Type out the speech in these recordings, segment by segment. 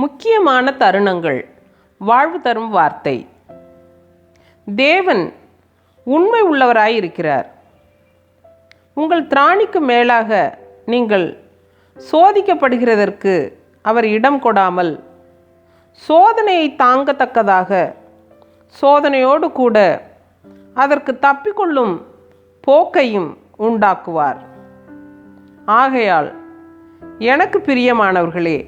முக்கியமான தருணங்கள். வாழ்வு தரும் வார்த்தை. தேவன் உண்மை உள்ளவராய் இருக்கிறார். உங்கள் திராணிக்கு மேலாக நீங்கள் சோதிக்கப்படுகிறதற்கு அவர் இடம் கொடாமல் சோதனையை தாங்கத்தக்கதாக சோதனையோடு கூட அதற்கு தப்பிக்கொள்ளும் போக்கையும் உண்டாக்குவார். ஆகையால் எனக்கு பிரியமானவர்களே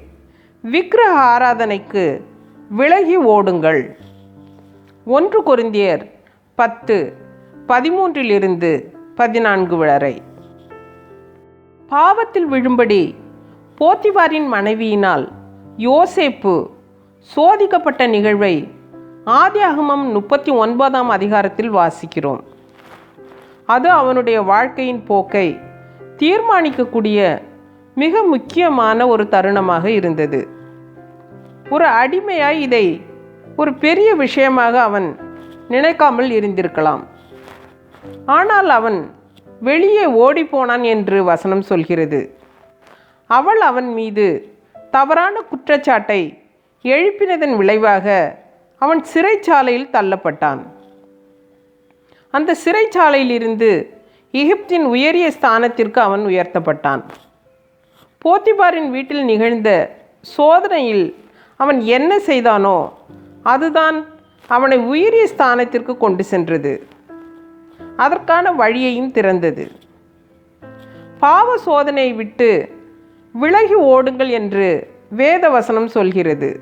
விக்கிரக ஆராதனைக்கு விலகி ஓடுங்கள். ஒன்று குருந்தியர் பத்து பதிமூன்றிலிருந்து பதினான்கு வரை. பாவத்தில் விழும்படி போத்திவாரின் மனைவியினால் யோசேப்பு சோதிக்கப்பட்ட நிகழ்வை ஆதியாகமம் முப்பத்தி ஒன்பதாம் அதிகாரத்தில் வாசிக்கிறோம். அது அவனுடைய வாழ்க்கையின் போக்கை தீர்மானிக்கக்கூடிய மிக முக்கியமான ஒரு தருணமாக இருந்தது. ஒரு அடிமையாய் இதை ஒரு பெரிய விஷயமாக அவன் நினைக்காமல் இருந்திருக்கலாம். ஆனால் அவன் வெளியே ஓடிப்போனான் என்று வசனம் சொல்கிறது. அவள் அவன் மீது தவறான குற்றச்சாட்டை எழுப்பினதன் விளைவாக அவன் சிறைச்சாலையில் தள்ளப்பட்டான். அந்த சிறைச்சாலையிலிருந்து எகிப்தின் உயரிய ஸ்தானத்திற்கு அவன் உயர்த்தப்பட்டான். போத்திபாரின் வீட்டில் நிகழ்ந்த சோதனையில் அவன் என்ன செய்தானோ அதுதான் அவனை உயரிய ஸ்தானத்திற்கு கொண்டு சென்றது. அதற்கான வழியையும் திறந்தது. பாவ சோதனையை விட்டு விலகி ஓடுங்கள் என்று வேத வசனம் சொல்கிறது.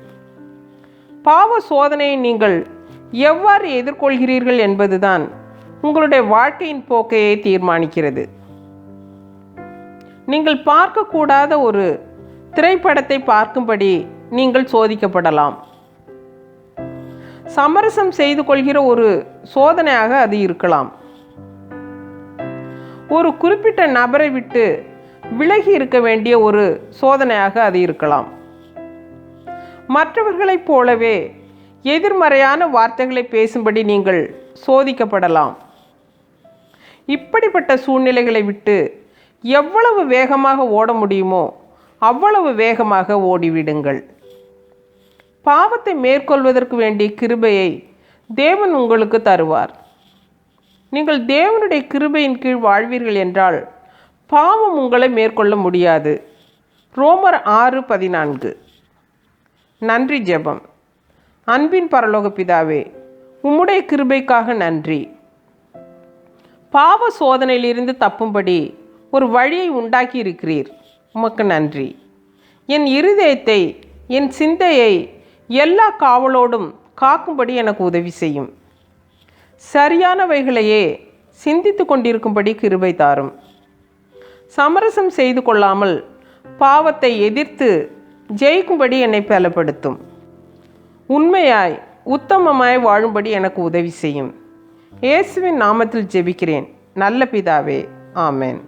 பாவ சோதனையை நீங்கள் எவ்வாறு எதிர்கொள்கிறீர்கள் என்பதுதான் உங்களுடைய வாழ்க்கையின் போக்கையை தீர்மானிக்கிறது. நீங்கள் பார்க்கக்கூடாத ஒரு திரைப்படத்தை பார்க்கும்படி நீங்கள் சோதிக்கப்படலாம். சமரசம் செய்து கொள்கிற ஒரு சோதனையாக அது இருக்கலாம். ஒரு குறிப்பிட்ட நபரை விட்டு விலகி இருக்க வேண்டிய ஒரு சோதனையாக அது இருக்கலாம். மற்றவர்களைப் போலவே எதிர்மறையான வார்த்தைகளை பேசும்படி நீங்கள் சோதிக்கப்படலாம். இப்படிப்பட்ட சூழ்நிலைகளை விட்டு எவ்வளவு வேகமாக ஓட முடியுமோ அவ்வளவு வேகமாக ஓடிவிடுங்கள். பாவத்தை மேற்கொள்வதற்கு வேண்டிய கிருபையை தேவன் உங்களுக்கு தருவார். நீங்கள் தேவனுடைய கிருபையின் கீழ் வாழ்வீர்கள் என்றால் பாவம் உங்களை மேற்கொள்ள முடியாது. ரோமர் ஆறு பதினான்கு. நன்றி ஜெபம். அன்பின் பரலோக பிதாவே உம்முடைய கிருபைக்காக நன்றி. பாவ சோதனையிலிருந்து தப்பும்படி ஒரு வழியை உண்டாக்கி இருக்கிறீர் உமக்கு நன்றி. என் இருதயத்தை என் சிந்தையை எல்லா காவலோடும் காக்கும்படி எனக்கு உதவி செய்யும். சரியானவைகளையே சிந்தித்து கொண்டிருக்கும்படி கிருபை தாரும். சமரசம் செய்து கொள்ளாமல் பாவத்தை எதிர்த்து ஜெயிக்கும்படி என்னை பலப்படுத்தும். உண்மையாய் உத்தமமாய் வாழும்படி எனக்கு உதவி செய்யும். இயேசுவின் நாமத்தில் ஜெபிக்கிறேன். நல்ல பிதாவே ஆமேன்.